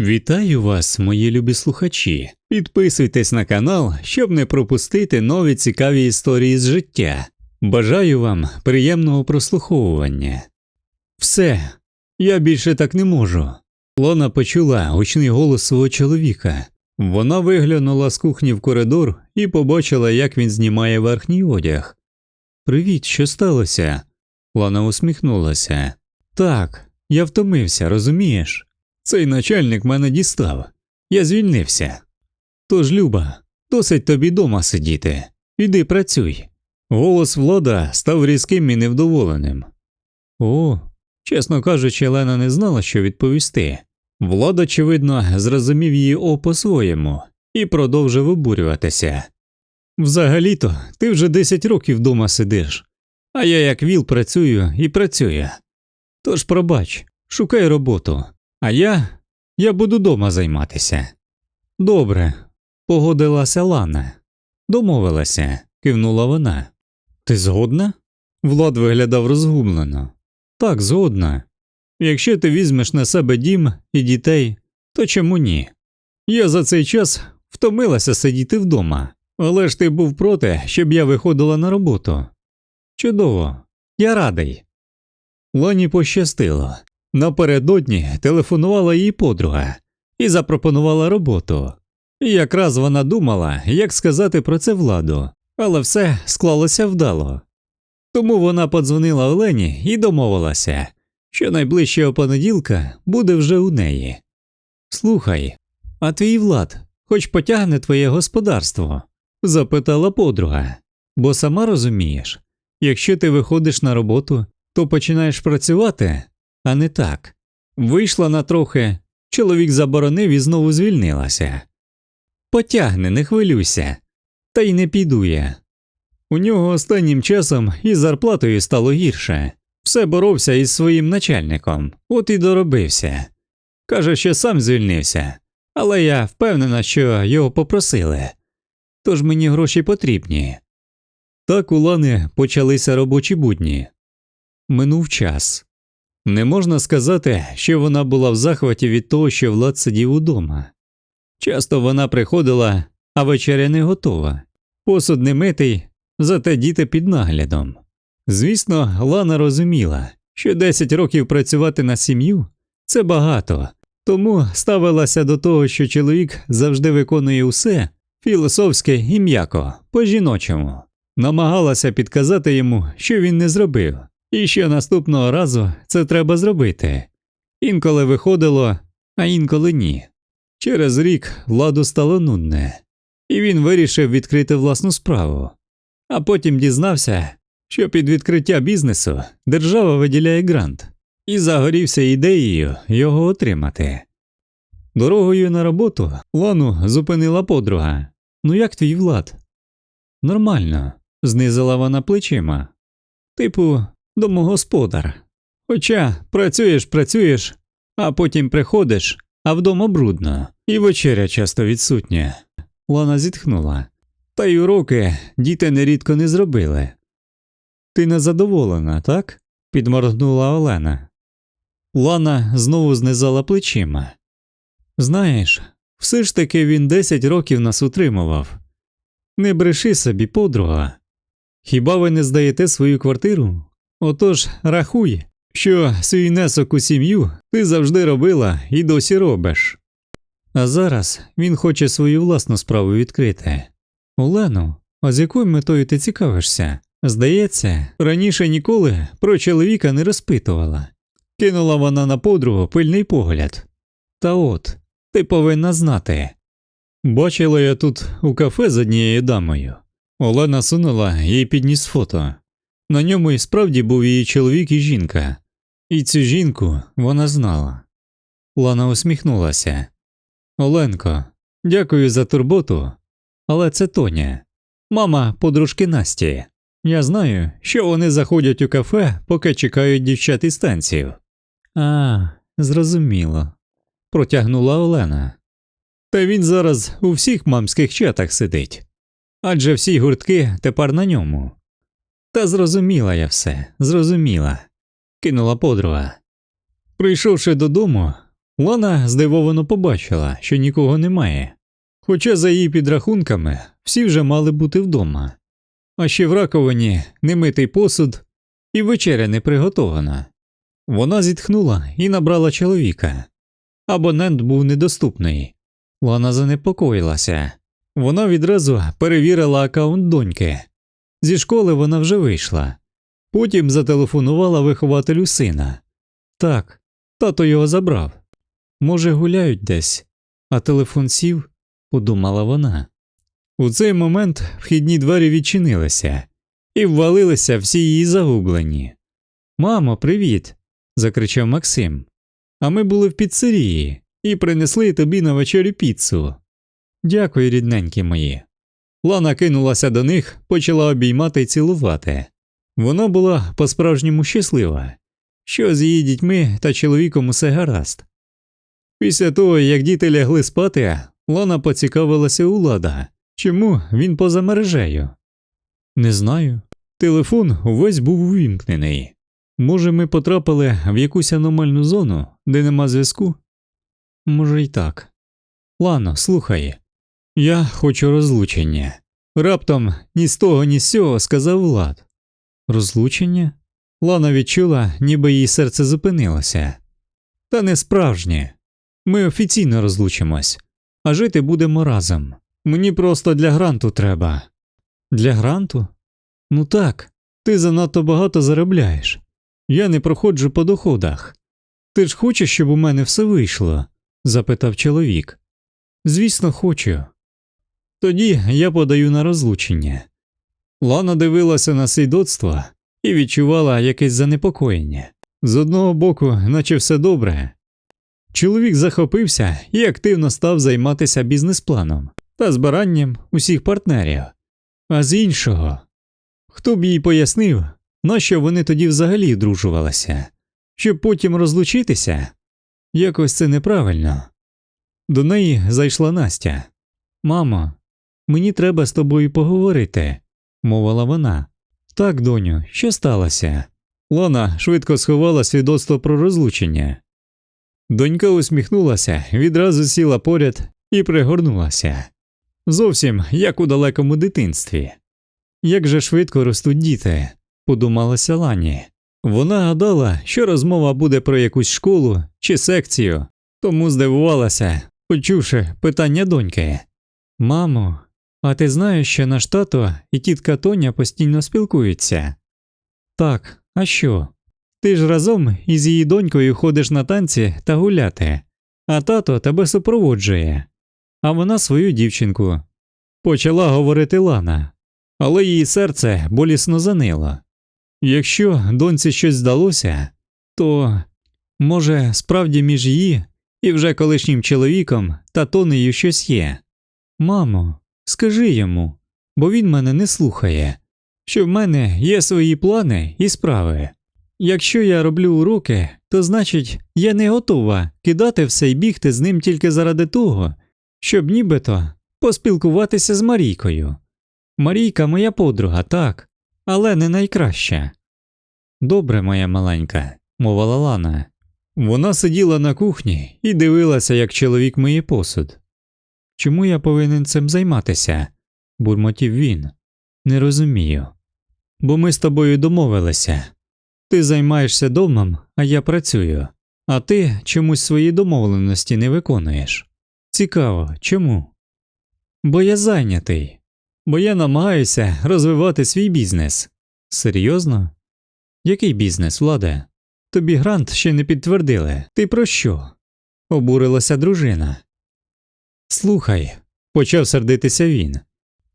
Вітаю вас, мої любі слухачі. Підписуйтесь на канал, щоб не пропустити нові цікаві історії з життя. Бажаю вам приємного прослуховування. Все, я більше так не можу. Лона почула гучний голос свого чоловіка. Вона виглянула з кухні в коридор і побачила, як він знімає верхній одяг. Привіт, що сталося? Лана усміхнулася. Так, я втомився, розумієш? Цей начальник мене дістав. Я звільнився. Тож, Люба, досить тобі дома сидіти. Іди працюй. Голос влада став різким і невдоволеним. О, чесно кажучи, Лена не знала, що відповісти. Влад, очевидно, зрозумів її о по-своєму і продовжив обурюватися. Взагалі-то ти вже 10 років вдома сидиш, а я як віл працюю і працюю. Тож пробач, шукай роботу, а я. я буду дома займатися. Добре, погодилася Лана. Домовилася, кивнула вона. Ти згодна? Влад виглядав розгублено. Так, згодна. Якщо ти візьмеш на себе дім і дітей, то чому ні? Я за цей час втомилася сидіти вдома, але ж ти був проти, щоб я виходила на роботу. Чудово, я радий. Лані пощастило. Напередодні телефонувала їй подруга і запропонувала роботу. І якраз вона думала, як сказати про це владу, але все склалося вдало. Тому вона подзвонила Олені і домовилася, що найближчого понеділка буде вже у неї. Слухай, а твій влад хоч потягне твоє господарство? запитала подруга. Бо сама розумієш, якщо ти виходиш на роботу, то починаєш працювати, а не так. Вийшла на трохи, чоловік заборонив і знову звільнилася. Потягне, не хвилюйся, та й не піду я. У нього останнім часом із зарплатою стало гірше. Все боровся із своїм начальником, от і доробився. Каже, що сам звільнився, але я впевнена, що його попросили. Тож мені гроші потрібні. Так у Лани почалися робочі будні. Минув час. Не можна сказати, що вона була в захваті від того, що Влад сидів удома. Часто вона приходила, а вечеря не готова, посуд не митий, зате діти під наглядом. Звісно, Лана розуміла, що 10 років працювати на сім'ю це багато, тому ставилася до того, що чоловік завжди виконує усе філософське і м'яко, по жіночому, намагалася підказати йому, що він не зробив, і що наступного разу це треба зробити. Інколи виходило, а інколи ні. Через рік владу стало нудне, і він вирішив відкрити власну справу, а потім дізнався, що під відкриття бізнесу держава виділяє грант, і загорівся ідеєю його отримати. Дорогою на роботу Лану зупинила подруга. Ну як твій влад? Нормально, знизила вона плечима. Типу, домогосподар. Хоча працюєш, працюєш, а потім приходиш, а вдома брудно, і вечеря часто відсутня. Лана зітхнула. Та й уроки діти нерідко не зробили. Ти незадоволена, так? підморгнула Олена. Лана знову знизала плечима. Знаєш, все ж таки він 10 років нас утримував. Не бреши собі, подруга. Хіба ви не здаєте свою квартиру? Отож, рахуй, що свій внесок у сім'ю ти завжди робила і досі робиш. А зараз він хоче свою власну справу відкрити. Олено, а з якою метою ти цікавишся? Здається, раніше ніколи про чоловіка не розпитувала. Кинула вона на подругу пильний погляд. Та от, ти повинна знати. Бачила я тут у кафе з однією дамою. Олена сунула їй підніс фото. На ньому і справді був її чоловік і жінка, і цю жінку вона знала. Лана усміхнулася. Оленко, дякую за турботу, але це Тоня, мама подружки Насті. Я знаю, що вони заходять у кафе, поки чекають дівчат із танців. А, зрозуміло, протягнула Олена. Та він зараз у всіх мамських чатах сидить, адже всі гуртки тепер на ньому. Та зрозуміла я все, зрозуміла, кинула подруга. Прийшовши додому, Лана здивовано побачила, що нікого немає. Хоча, за її підрахунками, всі вже мали бути вдома. А ще в раковині немитий посуд і вечеря не приготована. Вона зітхнула і набрала чоловіка. Абонент був недоступний. Лана занепокоїлася. Вона відразу перевірила аккаунт доньки. Зі школи вона вже вийшла. Потім зателефонувала вихователю сина. Так, тато його забрав. Може, гуляють десь, а телефон сів, подумала вона. У цей момент вхідні двері відчинилися, і ввалилися всі її загублені. Мамо, привіт. закричав Максим. А ми були в піцерії і принесли тобі на вечерю піцу. Дякую, рідненькі мої. Лана кинулася до них, почала обіймати й цілувати. Вона була по-справжньому щаслива, що з її дітьми та чоловіком усе гаразд. Після того, як діти лягли спати, Лана поцікавилася у Лада, чому він поза мережею. Не знаю. Телефон увесь був увімкнений. Може, ми потрапили в якусь аномальну зону, де нема зв'язку? Може, й так. Лано, слухай, я хочу розлучення. Раптом ні з того, ні з сього сказав Влад. Розлучення? Лана відчула, ніби її серце зупинилося. Та не справжнє. Ми офіційно розлучимось, а жити будемо разом. Мені просто для гранту треба. Для гранту? Ну так, ти занадто багато заробляєш. Я не проходжу по доходах. Ти ж хочеш, щоб у мене все вийшло? запитав чоловік. Звісно, хочу. Тоді я подаю на розлучення. Лана дивилася на свідоцтво і відчувала якесь занепокоєння. З одного боку, наче все добре. Чоловік захопився і активно став займатися бізнес-планом та збиранням усіх партнерів. А з іншого, хто б їй пояснив, нащо вони тоді взагалі дружувалися, щоб потім розлучитися? Якось це неправильно. До неї зайшла Настя. Мамо, мені треба з тобою поговорити, мовила вона. Так, доню, що сталося? Лана швидко сховала свідоцтво про розлучення. Донька усміхнулася, відразу сіла поряд і пригорнулася. Зовсім як у далекому дитинстві. Як же швидко ростуть діти, подумалася Лані. Вона гадала, що розмова буде про якусь школу чи секцію, тому здивувалася, почувши питання доньки. Мамо, а ти знаєш, що наш тато і тітка Тоня постійно спілкуються? Так, а що? Ти ж разом із її донькою ходиш на танці та гуляти, а тато тебе супроводжує, а вона свою дівчинку. Почала говорити Лана, але її серце болісно занило. Якщо доньці щось здалося, то, може, справді між її і вже колишнім чоловіком та Тонею щось є. Мамо, скажи йому, бо він мене не слухає, що в мене є свої плани і справи. Якщо я роблю уроки, то значить я не готова кидати все і бігти з ним тільки заради того, щоб нібито поспілкуватися з Марійкою. Марійка моя подруга, так, але не найкраща. Добре, моя маленька, мовила Лана. Вона сиділа на кухні і дивилася, як чоловік миє посуд. Чому я повинен цим займатися? бурмотів він. Не розумію. Бо ми з тобою домовилися. Ти займаєшся домом, а я працюю, а ти чомусь свої домовленості не виконуєш. Цікаво, чому? Бо я зайнятий, бо я намагаюся розвивати свій бізнес. Серйозно? Який бізнес, Владе? Тобі грант ще не підтвердили. Ти про що? обурилася дружина. Слухай, почав сердитися він.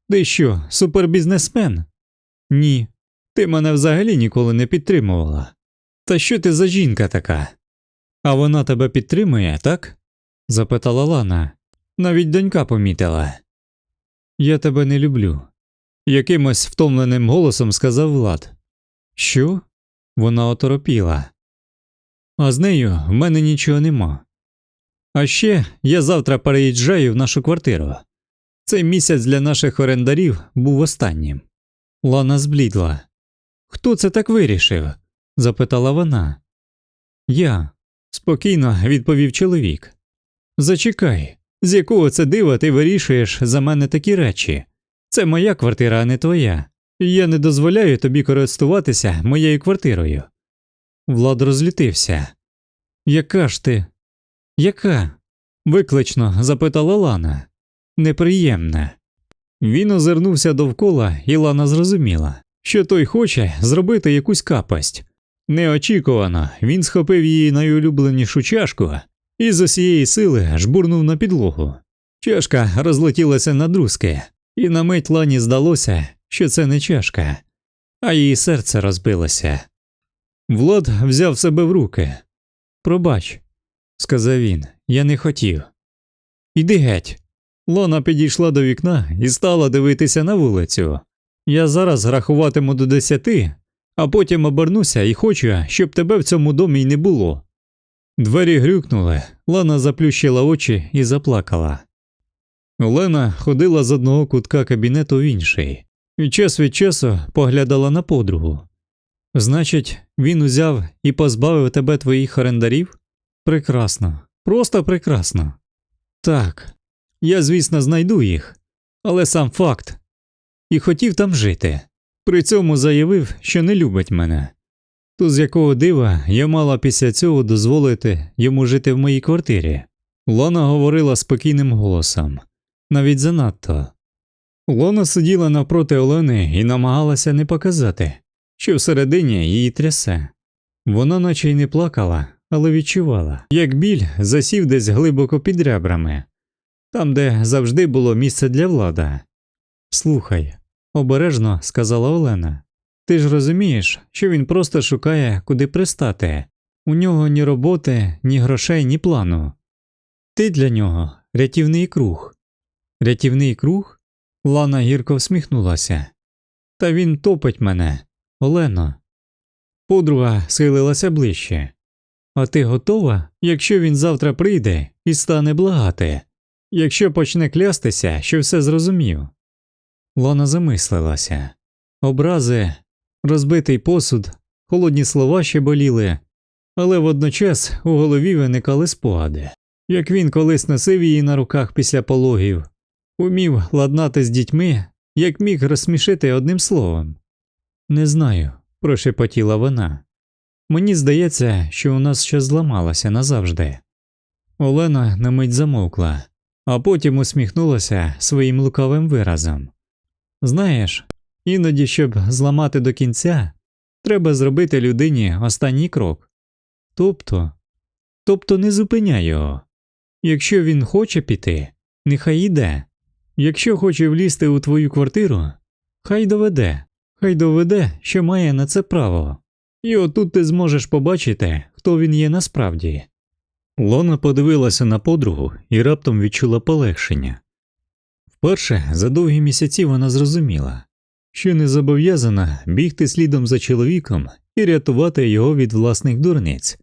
Ти що, супербізнесмен? Ні. Ти мене взагалі ніколи не підтримувала. Та що ти за жінка така? А вона тебе підтримує, так? запитала Лана. Навіть донька помітила. Я тебе не люблю. Якимось втомленим голосом сказав Влад. Що? Вона оторопіла. А з нею в мене нічого нема. А ще я завтра переїжджаю в нашу квартиру. Цей місяць для наших орендарів був останнім. Лана зблідла. Хто це так вирішив? запитала вона. Я. спокійно відповів чоловік. Зачекай, з якого це дива ти вирішуєш за мене такі речі? Це моя квартира, а не твоя. Я не дозволяю тобі користуватися моєю квартирою. Влад розлютився. Яка ж ти? Яка? виклично запитала Лана. Неприємна. Він озирнувся довкола, і Лана зрозуміла, що той хоче зробити якусь капасть. Неочікувано він схопив її найулюбленішу чашку і з усієї сили жбурнув на підлогу. Чашка розлетілася на друзки, і на мить Лані здалося, що це не чашка, а її серце розбилося. Влад взяв себе в руки. Пробач, сказав він, я не хотів. Іди геть. Лана підійшла до вікна і стала дивитися на вулицю. Я зараз рахуватиму до десяти, а потім обернуся і хочу, щоб тебе в цьому домі й не було. Двері грюкнули, Лана заплющила очі і заплакала. Олена ходила з одного кутка кабінету в інший і час від часу поглядала на подругу. Значить, він узяв і позбавив тебе твоїх орендарів? Прекрасно, просто прекрасно. Так, я, звісно, знайду їх, але сам факт. І хотів там жити. При цьому заявив, що не любить мене. То з якого дива я мала після цього дозволити йому жити в моїй квартирі. Лана говорила спокійним голосом, навіть занадто. Лона сиділа навпроти Олени і намагалася не показати, що всередині її трясе. Вона наче й не плакала, але відчувала, як біль засів десь глибоко під ребрами, там, де завжди було місце для влада. Слухай, обережно сказала Олена. Ти ж розумієш, що він просто шукає, куди пристати. У нього ні роботи, ні грошей, ні плану. Ти для нього рятівний круг. Рятівний круг? Лана гірко всміхнулася. Та він топить мене, Олено. Подруга схилилася ближче. А ти готова, якщо він завтра прийде і стане благати, якщо почне клястися, що все зрозумів? Лана замислилася. Образи, розбитий посуд, холодні слова ще боліли, але водночас у голові виникали спогади, як він колись носив її на руках після пологів, умів ладнати з дітьми, як міг розсмішити одним словом. Не знаю, прошепотіла вона. Мені здається, що у нас щось зламалося назавжди. Олена на мить замовкла, а потім усміхнулася своїм лукавим виразом. Знаєш, іноді, щоб зламати до кінця, треба зробити людині останній крок. Тобто, тобто не зупиняй його. Якщо він хоче піти, нехай йде. Якщо хоче влізти у твою квартиру, хай доведе, хай доведе, що має на це право. І отут ти зможеш побачити, хто він є насправді. Лона подивилася на подругу і раптом відчула полегшення. Вперше за довгі місяці вона зрозуміла, що не зобов'язана бігти слідом за чоловіком і рятувати його від власних дурниць.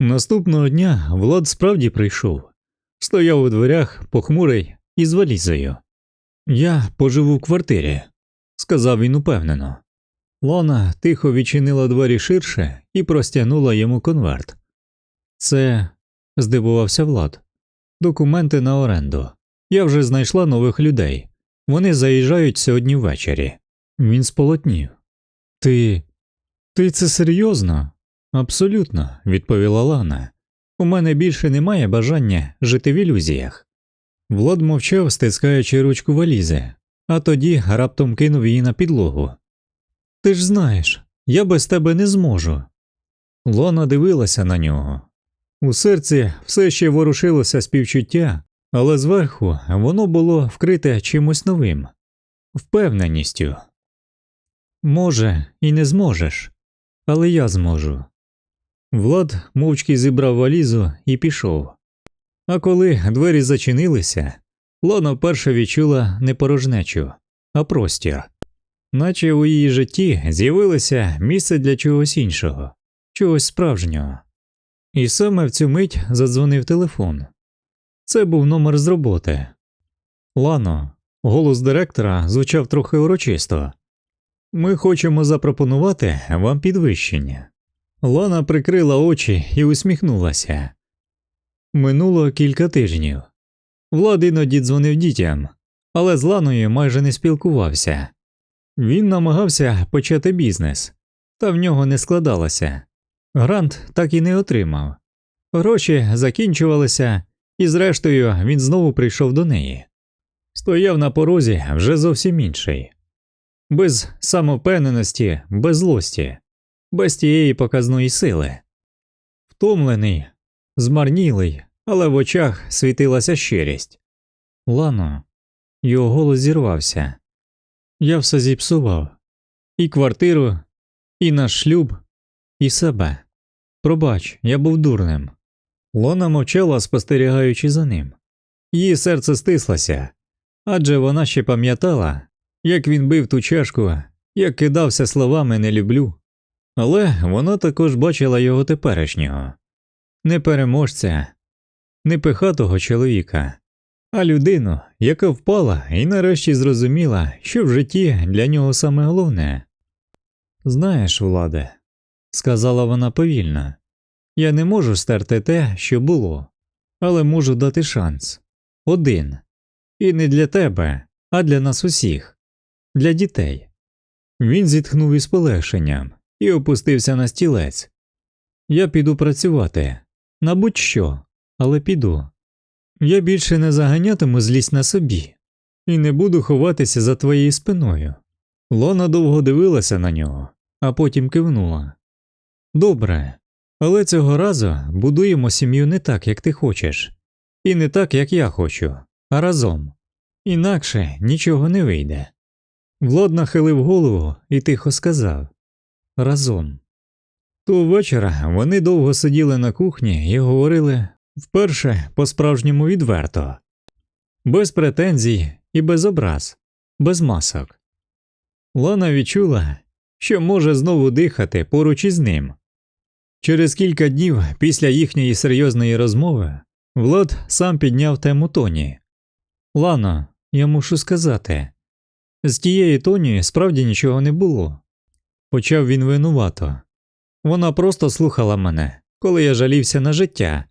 Наступного дня Влад справді прийшов, стояв у дверях похмурий із валізою. Я поживу в квартирі, сказав він упевнено. Лона тихо відчинила двері ширше і простягнула йому конверт. Це, здивувався Влад, документи на оренду. Я вже знайшла нових людей. Вони заїжджають сьогодні ввечері. Він сполотнів. Ти. Ти це серйозно? Абсолютно, відповіла Лана. У мене більше немає бажання жити в ілюзіях. Влад мовчав, стискаючи ручку валізи, а тоді раптом кинув її на підлогу. Ти ж знаєш, я без тебе не зможу. Лона дивилася на нього. У серці все ще ворушилося співчуття, але зверху воно було вкрите чимось новим, впевненістю. Може, і не зможеш, але я зможу. Влад мовчки зібрав валізу і пішов. А коли двері зачинилися, Лона вперше відчула не порожнечу, а простір, наче у її житті з'явилося місце для чогось іншого, чогось справжнього. І саме в цю мить задзвонив телефон. Це був номер з роботи. Лано, голос директора звучав трохи урочисто. Ми хочемо запропонувати вам підвищення. Лана прикрила очі і усміхнулася. Минуло кілька тижнів. Влад іноді дзвонив дітям, але з Ланою майже не спілкувався. Він намагався почати бізнес, та в нього не складалося. Грант так і не отримав. Гроші закінчувалися, і зрештою він знову прийшов до неї. Стояв на порозі вже зовсім інший. Без самовпевненості, без злості, без тієї показної сили. Втомлений, змарнілий, але в очах світилася щирість. Лано, його голос зірвався. Я все зіпсував і квартиру, і наш шлюб, і себе. Пробач, я був дурним. Лона мовчала, спостерігаючи за ним. Її серце стислося, адже вона ще пам'ятала, як він бив ту чашку, як кидався словами не люблю. Але вона також бачила його теперішнього не переможця, не пихатого чоловіка, а людину, яка впала і нарешті зрозуміла, що в житті для нього саме головне. Знаєш, Владе, сказала вона повільно, я не можу стерти те, що було, але можу дати шанс один. І не для тебе, а для нас усіх, для дітей. Він зітхнув із полегшенням і опустився на стілець. Я піду працювати, на будь-що, але піду. Я більше не заганятиму злість на собі і не буду ховатися за твоєю спиною. Лона довго дивилася на нього, а потім кивнула. Добре, але цього разу будуємо сім'ю не так, як ти хочеш, і не так, як я хочу, а разом. Інакше нічого не вийде. Влад нахилив голову і тихо сказав разом. Того вечора вони довго сиділи на кухні і говорили вперше по справжньому відверто, без претензій і без образ, без масок. Лана відчула, що може знову дихати поруч із ним. Через кілька днів після їхньої серйозної розмови Влад сам підняв тему Тоні. Лано, я мушу сказати, з тієї Тоні справді нічого не було. Почав він винувато. Вона просто слухала мене, коли я жалівся на життя.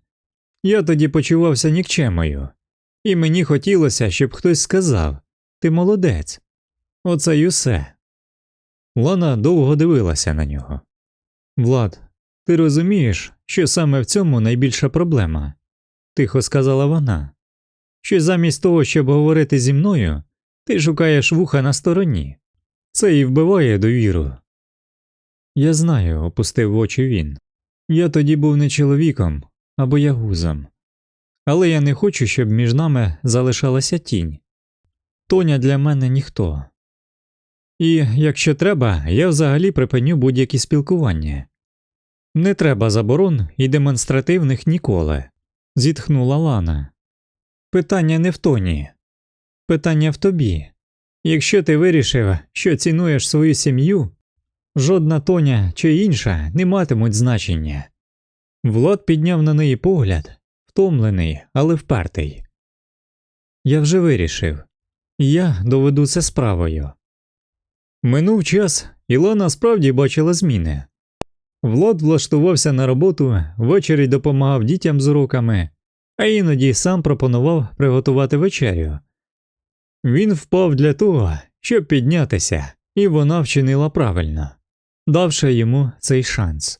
Я тоді почувався нікчемою, і мені хотілося, щоб хтось сказав Ти молодець. Оце й усе. Лана довго дивилася на нього. Влад, ти розумієш, що саме в цьому найбільша проблема, тихо сказала вона, що замість того, щоб говорити зі мною, ти шукаєш вуха на стороні. Це і вбиває довіру. Я знаю, опустив очі він. Я тоді був не чоловіком а боягузом. Але я не хочу, щоб між нами залишалася тінь. Тоня для мене ніхто. І, якщо треба, я взагалі припиню будь-які спілкування. Не треба заборон і демонстративних ніколи, зітхнула Лана. Питання не в тоні, питання в тобі. Якщо ти вирішив, що цінуєш свою сім'ю, жодна тоня чи інша не матимуть значення. Влад підняв на неї погляд, втомлений, але впертий. Я вже вирішив я доведу це справою. Минув час, і Лана справді бачила зміни. Влад влаштувався на роботу, ввечері допомагав дітям з уроками, а іноді сам пропонував приготувати вечерю. Він впав для того, щоб піднятися, і вона вчинила правильно, давши йому цей шанс.